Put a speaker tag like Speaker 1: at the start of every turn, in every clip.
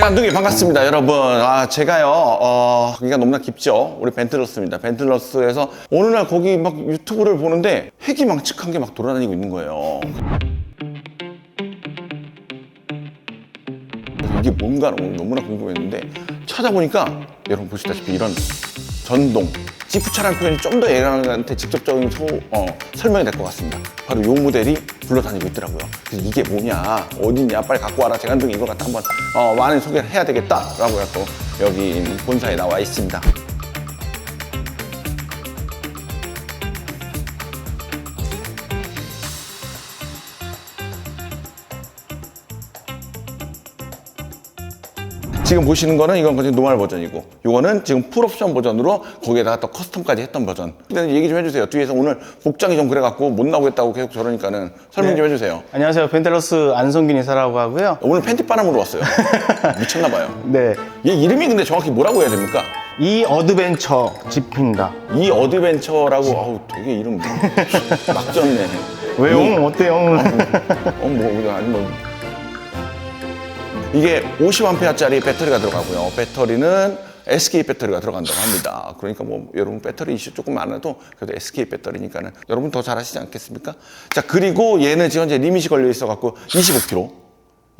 Speaker 1: 재간둥이 반갑습니다, 여러분. 아, 제가요, 어, 거기가 너무나 깊죠? 우리 벤틀러스입니다. 벤틀러스에서 어느 날 거기 막 유튜브를 보는데 회기망측한 게 막 돌아다니고 있는 거예요. 이게 뭔가 너무나 궁금했는데 찾아보니까 여러분 보시다시피 이런 전동 지프차라는 표현이 좀더 여러분한테 직접적인 소- 어, 설명이 될 것 같습니다. 바로 이 모델이 굴러다니고 있더라고요. 그래서 이게 뭐냐, 어딨냐, 빨리 갖고 와라. 제간둥이 이걸 갖다 한번 어, 많이 소개를 해야 되겠다라고 해서 여기 본사에 나와 있습니다. 지금 보시는 거는 이건 그냥 노멀 버전이고 이거는 지금 풀옵션 버전으로 거기에다가 또 커스텀까지 했던 버전 근데 얘기 좀 해주세요 뒤에서 오늘 복장이 좀 그래갖고 못 나오겠다고 계속 저러니까는 설명 좀 해주세요
Speaker 2: 안녕하세요. 벤텔러스 안성균 이사라고 하고요.
Speaker 1: 오늘 팬티 바람으로 왔어요 미쳤나봐요
Speaker 2: 네.
Speaker 1: 얘 이름이 근데 정확히 뭐라고 해야 됩니까?
Speaker 2: 이 어드벤처 지프입니다.
Speaker 1: 이 어드벤처라고 아우 되게 이름 막 졌네
Speaker 2: 왜요? 어때요?
Speaker 1: 어뭐 아니 뭐 이게 50A짜리 배터리가 들어가고요. 배터리는 SK 배터리가 들어간다고 합니다. 그러니까 뭐 여러분 배터리 이슈 조금 많아도 그래도 SK 배터리니까는 여러분 더 잘하시지 않겠습니까? 자 그리고 얘는 지금 현재 리밋이 걸려 있어 갖고 25km.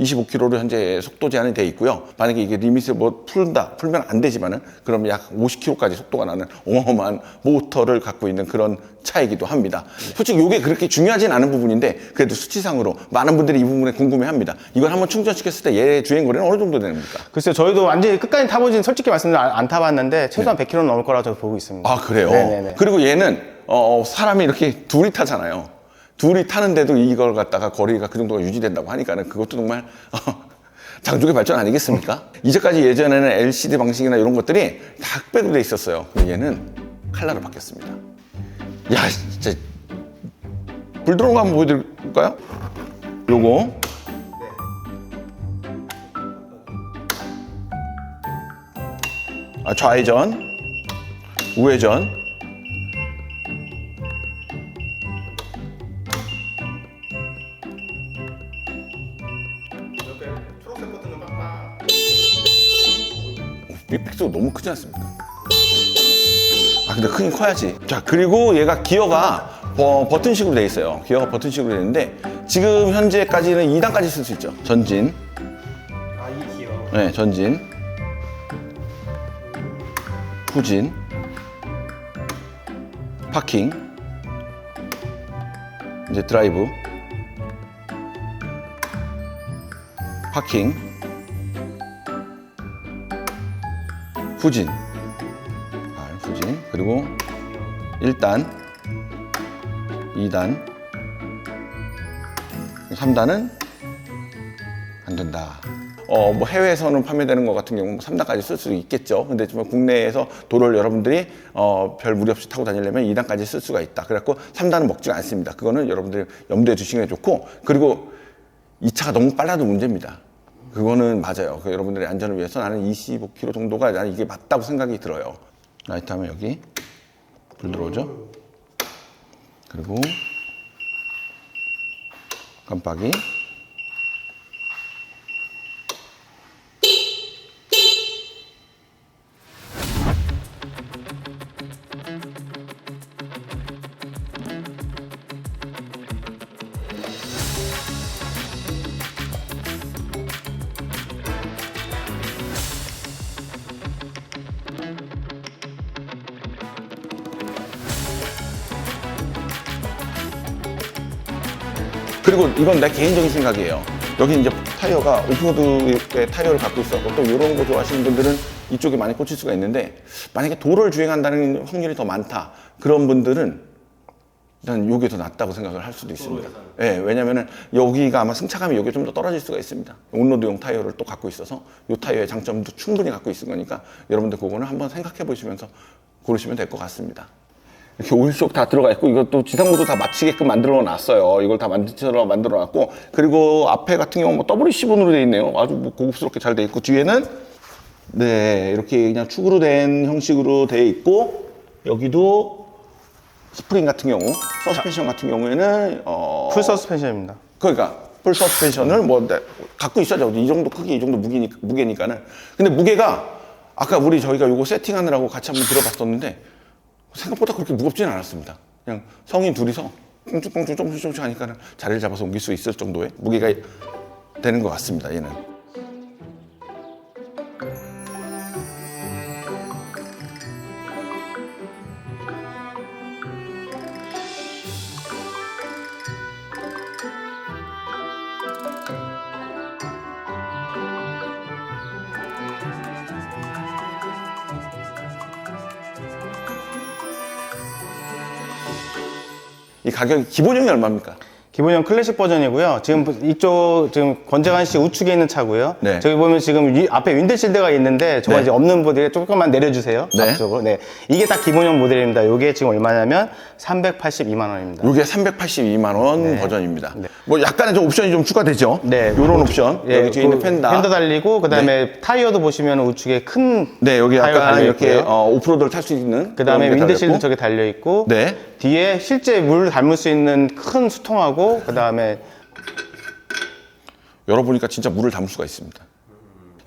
Speaker 1: 25km로 현재 속도 제한이 돼 있고요. 만약에 이게 리밋을 뭐 풀다, 풀면 안 되지만은 그럼 약 50km까지 속도가 나는 어마어마한 모터를 갖고 있는 그런 차이기도 합니다. 솔직히 이게 그렇게 중요하진 않은 부분인데 그래도 수치상으로 많은 분들이 이 부분에 궁금해 합니다. 이걸 한번 충전시켰을 때 얘 주행 거리는 어느 정도 됩니까?
Speaker 2: 글쎄요, 저희도 완전히 끝까지 타보진 솔직히 말씀드리면 안, 안 타봤는데 최소한 100km 넘을 거라고 저도 보고 있습니다.
Speaker 1: 아, 그래요?
Speaker 2: 네네네.
Speaker 1: 그리고 얘는 어, 사람이 이렇게 둘이 타잖아요. 둘이 타는데도 이걸 갖다가 거리가 그 정도가 유지된다고 하니까는 그것도 정말 어, 장족의 발전 아니겠습니까? 이제까지 예전에는 LCD 방식이나 이런 것들이 다 흑백으로 돼 있었어요. 근데 얘는 칼라로 바뀌었습니다. 야, 진짜 불 들어온 거 한번 보여드릴까요? 요거 아, 좌회전, 우회전, 빅픽스가 너무 크지 않습니까? 아 근데 크긴 커야지. 자 그리고 얘가 기어가 버, 버튼식으로 돼 있어요. 기어가 버튼식으로 돼 있는데 지금 현재까지는 2단까지 쓸 수 있죠. 전진.
Speaker 2: 아이 기어.
Speaker 1: 네 전진. 후진. 파킹. 이제 드라이브. 파킹 후진 아, 후진 그리고 1단 2단 3단은 안 된다. 어, 뭐 해외에서는 판매되는 것 같은 경우는 3단까지 쓸 수 있겠죠. 근데 지금 국내에서 도로를 여러분들이 어, 별 무리 없이 타고 다니려면 2단까지 쓸 수가 있다. 그래갖고 3단은 먹지가 않습니다. 그거는 여러분들이 염두에 두시는 게 좋고 그리고 이 차가 너무 빨라도 문제입니다. 그거는 맞아요. 그 여러분들의 안전을 위해서 나는 25km 정도가 나는 이게 맞다고 생각이 들어요. 라이트 하면 여기 불 들어오죠? 그리고 깜빡이 그리고 이건 내 개인적인 생각이에요. 여기 이제 타이어가 오프로드의 타이어를 갖고 있어서 또 이런 거 좋아하시는 분들은 이쪽에 많이 꽂힐 수가 있는데 만약에 도로를 주행한다는 확률이 더 많다 그런 분들은 일단 이게 더 낫다고 생각을 할 수도 있습니다. 예, 왜냐면은 여기가 아마 승차감이 여기 좀 더 떨어질 수가 있습니다. 온로드용 타이어를 또 갖고 있어서 이 타이어의 장점도 충분히 갖고 있을 거니까 여러분들 그거는 한번 생각해 보시면서 고르시면 될 것 같습니다. 이렇게 오일속 다 들어가 있고 이것도 지상모도 다 맞추게끔 만들어 놨어요. 이걸 다 만들어 만들어 놨고 그리고 앞에 같은 경우 뭐 WC 번으로 되어 있네요. 아주 뭐 고급스럽게 잘 되어 있고 뒤에는 네 이렇게 그냥 축으로 된 형식으로 되어 있고 여기도 스프링 같은 경우 서스펜션 같은 경우에는 어
Speaker 2: 풀 서스펜션입니다.
Speaker 1: 그러니까 풀 서스펜션을 뭐 내- 갖고 있어야죠. 이 정도 크기, 이 정도 무게니, 무게니까는. 근데 무게가 아까 우리 저희가 요거 세팅하느라고 같이 한번 들어봤었는데 생각보다 그렇게 무겁지는 않았습니다. 그냥 성인 둘이서 조금씩 조금씩 하니까는 자리를 잡아서 옮길 수 있을 정도의 무게가 되는 것 같습니다. 얘는. 이 가격이 기본형이 얼마입니까?
Speaker 2: 기본형 클래식 버전이고요. 지금 이쪽 지금 권재관 씨 우측에 있는 차고요.
Speaker 1: 네.
Speaker 2: 저기 보면 지금 위- 앞에 윈드실드가 있는데 저거
Speaker 1: 네.
Speaker 2: 이제 없는 모델에 조금만 내려주세요.
Speaker 1: 네.
Speaker 2: 앞쪽으로. 네. 이게 딱 기본형 모델입니다. 이게 지금 얼마냐면 382만 원입니다.
Speaker 1: 요게 382만 원
Speaker 2: 네.
Speaker 1: 버전입니다.
Speaker 2: 네.
Speaker 1: 뭐 약간의 좀 옵션이 좀 추가되죠.
Speaker 2: 네.
Speaker 1: 요런 옵션.
Speaker 2: 예,
Speaker 1: 여기 뒤에 있는
Speaker 2: 그
Speaker 1: 펜다.
Speaker 2: 펜더 달리고 그다음에 타이어도 보시면 우측에 큰
Speaker 1: 네, 여기 약간 이렇게. 어, 오프로드를 탈 수 있는
Speaker 2: 그다음에 윈드실드. 저기 달려 있고
Speaker 1: 네.
Speaker 2: 뒤에 실제 물 담을 수 있는 큰 수통하고 그 다음에
Speaker 1: 열어보니까 진짜 물을 담을 수가 있습니다.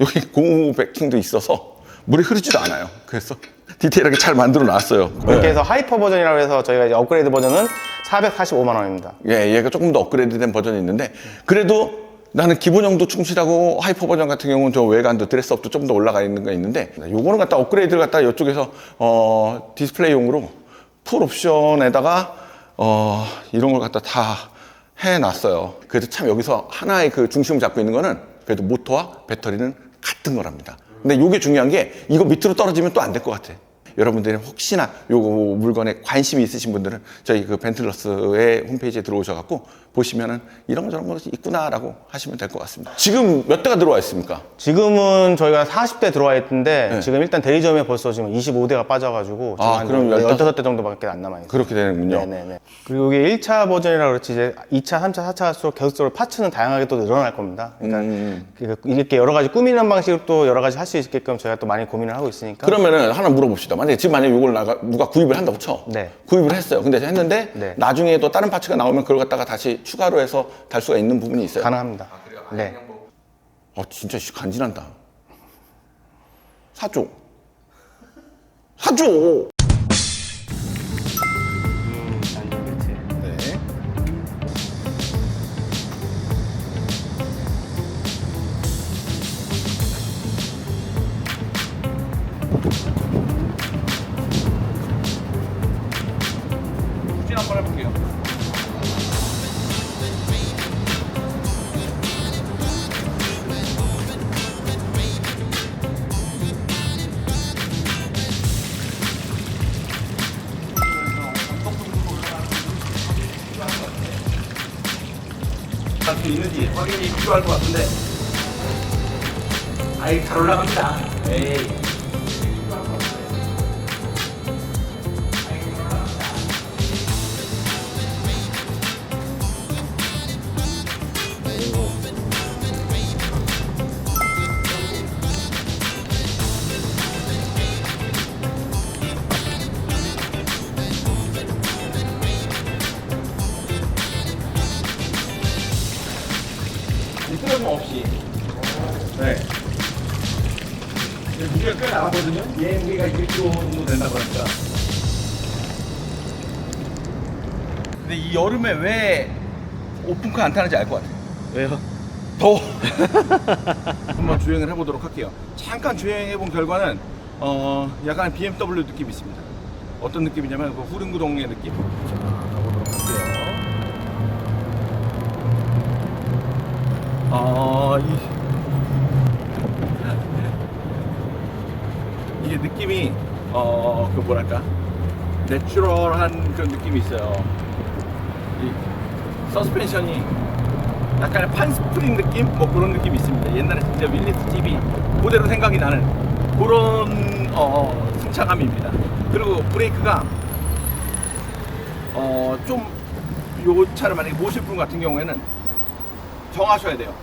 Speaker 1: 여기 고무 베킹도 있어서 물이 흐르지도 않아요. 그래서 디테일하게 잘 만들어 놨어요.
Speaker 2: 이렇게 해서 하이퍼 버전이라고 해서 저희가 이제 업그레이드 버전은 445만 원입니다.
Speaker 1: 예, 얘가 조금 더 업그레이드된 버전이 있는데 그래도 나는 기본형도 충실하고 하이퍼 버전 같은 경우는 저 외관도 드레스업도 좀더 올라가 있는 거 있는데 요거는 갖다 업그레이드를 갖다 이쪽에서 어 디스플레이용으로 풀 옵션에다가 어 이런 걸 갖다 다 해놨어요. 그래도 참 여기서 하나의 그 중심을 잡고 있는 거는 그래도 모터와 배터리는 같은 거랍니다. 근데 요게 중요한 게 이거 밑으로 떨어지면 또 안 될 것 같아. 여러분들이 혹시나 요 물건에 관심이 있으신 분들은 저희 그 벤틀러스의 홈페이지에 들어오셔갖고 보시면은 이런 거 저런 거 있구나라고 하시면 될 것 같습니다. 지금 몇 대가 들어와 있습니까?
Speaker 2: 지금은 저희가 40대 들어와 있는데
Speaker 1: 네.
Speaker 2: 지금 일단 대리점에 벌써 지금 25대가 빠져가지고 지금
Speaker 1: 아,
Speaker 2: 한
Speaker 1: 그럼
Speaker 2: 15, 15대 정도밖에 안 남아있어요.
Speaker 1: 그렇게 되는군요.
Speaker 2: 네네네. 그리고 이게 1차 버전이라 그렇지 이제 2차, 3차, 4차 갈수록 계속적으로 파츠는 다양하게 또 늘어날 겁니다. 그러니까
Speaker 1: 음.
Speaker 2: 그- 이렇게 여러 가지 꾸미는 방식으로 또 여러 가지 할 수 있게끔 저희가 또 많이 고민을 하고 있으니까.
Speaker 1: 그러면은 하나 물어봅시다. 만약에 지금 만약에 이걸 나가 누가 구입을 한다고 쳐.
Speaker 2: 네.
Speaker 1: 구입을 했어요. 근데 했는데
Speaker 2: 네.
Speaker 1: 나중에 또 다른 파츠가 나오면 그걸 갖다가 다시 추가로 해서 달 수가 있는 부분이 있어요.
Speaker 2: 가능합니다. 네.
Speaker 1: 어 진짜 씨, 간지난다. 사줘. 사줘. 네. 후진 한번 해볼게요.
Speaker 3: 할수 있는지 확인이 필요할 것 같은데. 아이 잘 올라갑니다. 에이. 가꽤 나가거든요. 얘 무게가 200kg 정도 된다고 하니까.
Speaker 1: 근데 이 여름에 왜 오픈카 안 타는지 알 것 같아요.
Speaker 2: 왜요?
Speaker 1: 더워. 한번 주행을 해보도록 할게요. 잠깐 주행해본 결과는 어 약간 BMW 느낌이 있습니다. 어떤 느낌이냐면 그 후륜구동의 느낌. 자, 가보도록 할게요. 어, 이, 이게 느낌이 어, 그 뭐랄까 내추럴한 그런 느낌이 있어요. 이 서스펜션이 약간의 판스프링 느낌? 뭐 그런 느낌이 있습니다. 옛날에 진짜 윌리스 TV 그대로 생각이 나는 그런 어, 승차감입니다. 그리고 브레이크가 어, 좀요 차를 만약에 모실 분 같은 경우에는 정하셔야 돼요.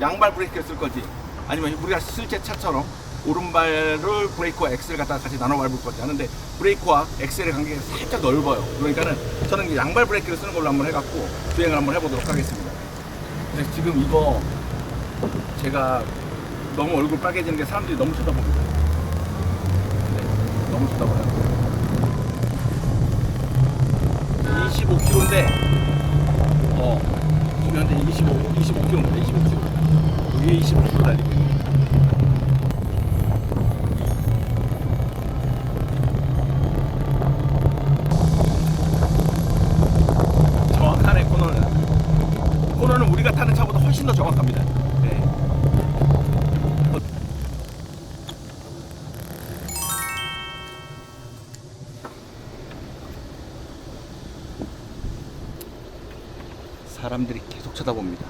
Speaker 1: 양발 브레이크를 쓸 건지 아니면 우리가 실제 차처럼 오른발을 브레이크와 엑셀 갖다가 같이 나눠 밟을 건지 하는데 브레이크와 엑셀의 간격이 살짝 넓어요. 그러니까는 저는 양발 브레이크를 쓰는 걸로 한번 해갖고 주행을 한번 해보도록 하겠습니다. 근데 지금 이거 제가 너무 얼굴 빨개지는 게 사람들이 너무 쳐다봅니다. 네, 너무 쳐다봐요. 25kg인데, 어, 지금 현재 25, 25kg입니다. 25kg. 위에 25kg 달리고 있는. 정확하네 코너는 코너는 우리가 타는 차보다 훨씬 더 정확합니다. 네. 사람들이 계속 쳐다봅니다.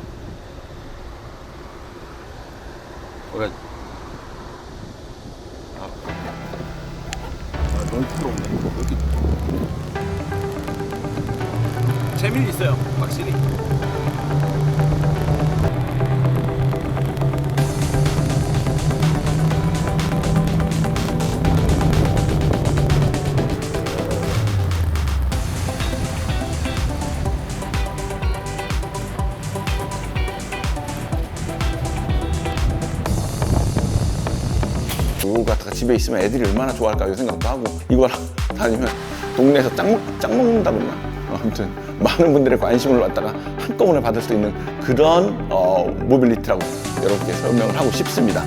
Speaker 1: 뭐야? 아, 아 너무 부끄럽네. 여기 재미는 있어요, 확실히.
Speaker 4: 갖다가 집에 있으면 애들이 얼마나 좋아할까 이 생각도 하고 이걸 다니면 동네에서 짱, 먹- 짱 먹는다 그러나 아무튼 많은 분들의 관심을 갖다가 한꺼번에 받을 수 있는 그런 어, 모빌리티라고 여러분께 설명을 하고 싶습니다.